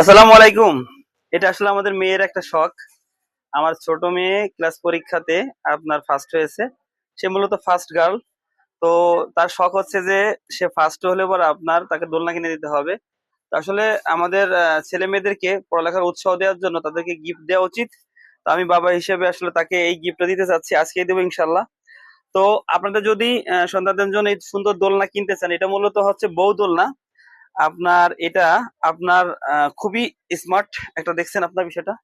আসসালামু আলাইকুম। এটা আসলে আমাদের মেয়ের একটা শখ। আমার ছোট মেয়ে ক্লাস পরীক্ষাতে আপনার ফার্স্ট হয়েছে। সে মূলত ফার্স্ট গার্ল তো তার শখ হচ্ছে যে সে ফার্স্ট হলে পর আপনার তাকে দোলনা কিনে দিতে হবে। আসলে আমাদের ছেলে মেয়েদেরকে পড়ালেখার উৎসাহ দেওয়ার জন্য তাদেরকে গিফট দেওয়া উচিত। তো আমি বাবা হিসেবে আসলে তাকে এই গিফটটা দিতে চাচ্ছি। আজকেই দেবো ইনশাল্লাহ তো আপনাদের যদি সন্তানদের জন্য এই সুন্দর দোলনা কিনতে চান, এটা মূলত হচ্ছে বউ দোলনা। আপনার এটা আপনার খুবই স্মার্ট একটা, দেখছেন আপনার বিষয়টা?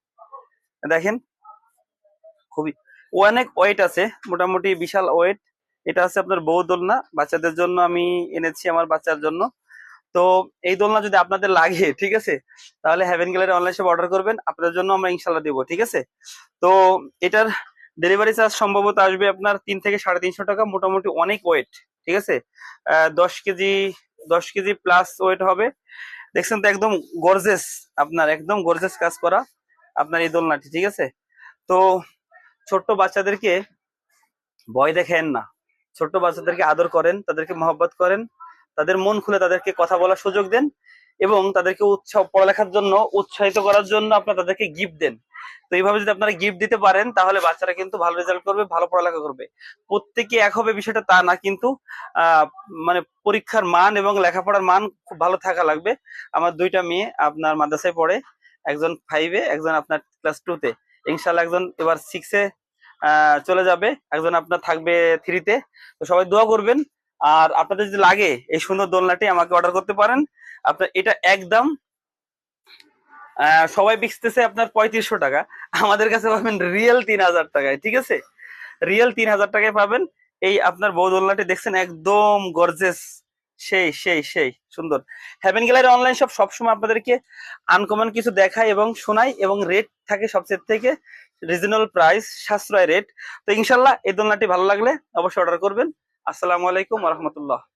দেখেন, খুবই, অনেক ওয়েট আছে, মোটামুটি বিশাল ওয়েট এটা আছে আপনার বউ দোলনা, বাচ্চাদের জন্য আমি এনেছি আমার বাচ্চার জন্য। তো এই দোলনা যদি আপনাদের লাগে, ঠিক আছে? তাহলে haven gallery online shop order করবেন, আপনাদের জন্য আমরা ইনশাল্লাহ দেবো, ঠিক আছে? তো এটার ডেলিভারি চার্জ সম্ভবত আসবে আপনার তিন থেকে সাড়ে তিনশো টাকা, মোটামুটি অনেক ওয়েট ঠিক আছে? দশ কেজি দশ কেজি প্লাস ওয়েট হবে। দেখছেন তো একদম গর্জেস আপনার, একদম গর্জেস কাজ করা আপনার এই দোলনাটি, ঠিক আছে? তো ছোট্ট বাচ্চাদেরকে ভয় দেখেন না। ছোট্ট বাচ্চাদেরকে আদর করেন, তাদেরকে মহব্বত করেন, তাদের মন খুলে তাদেরকে কথা বলার সুযোগ দেন এবং তাদেরকে উৎসাহ পড়ালেখার জন্য উৎসাহিত করার জন্য আপনার তাদেরকে গিফট দেন। তো এইভাবে যদি আপনারা গিফট দিতে পারেন, তাহলে বাচ্চারা কিন্তু ভালো রেজাল্ট করবে, ভালো পড়ালেখা করবে। প্রত্যেকে এক হবে বিষয়টা তা না, কিন্তু মানে পরীক্ষার মান এবং লেখাপড়ার মান খুব ভালো থাকা লাগবে। আমার দুইটা মেয়ে আপনার মাদ্রাসায় পড়ে, একজন ফাইভে একজন আপনার ক্লাস টু তে। ইনশাল্লাহ একজন এবার সিক্সে চলে যাবে, একজন আপনার থাকবে থ্রিতে তো। সবাই দোয়া করবেন। আর আপনাদের যদি লাগে, এই সুন্দর দোলনাটি আমাকে অর্ডার করতে পারেন। আপনার এটা একদম সবাই বিকতেছে আপনার পঁয়ত্রিশশো টাকা। আমাদের কাছে পাবেন রিয়েল তিন হাজার টাকায়, ঠিক আছে? রিয়েল তিন হাজার টাকায় পাবেন। এই আপনার বউ দোলনাটি দেখছেন একদম গর্জেস সেই সেই সেই, সুন্দর। হ্যাভেন গ্যালারি অনলাইন শপ সবসময় আপনাদেরকে আনকমন কিছু দেখায় এবং শোনায় এবং রেট থাকে সবচেয়ে থেকে রিজনেবল প্রাইস সাশ্রয় রেট তো ইনশাল্লাহ এই দোলনাটি ভালো লাগলে অবশ্যই অর্ডার করবেন। আসসালামু আলাইকুম রহমতুল্লাহ।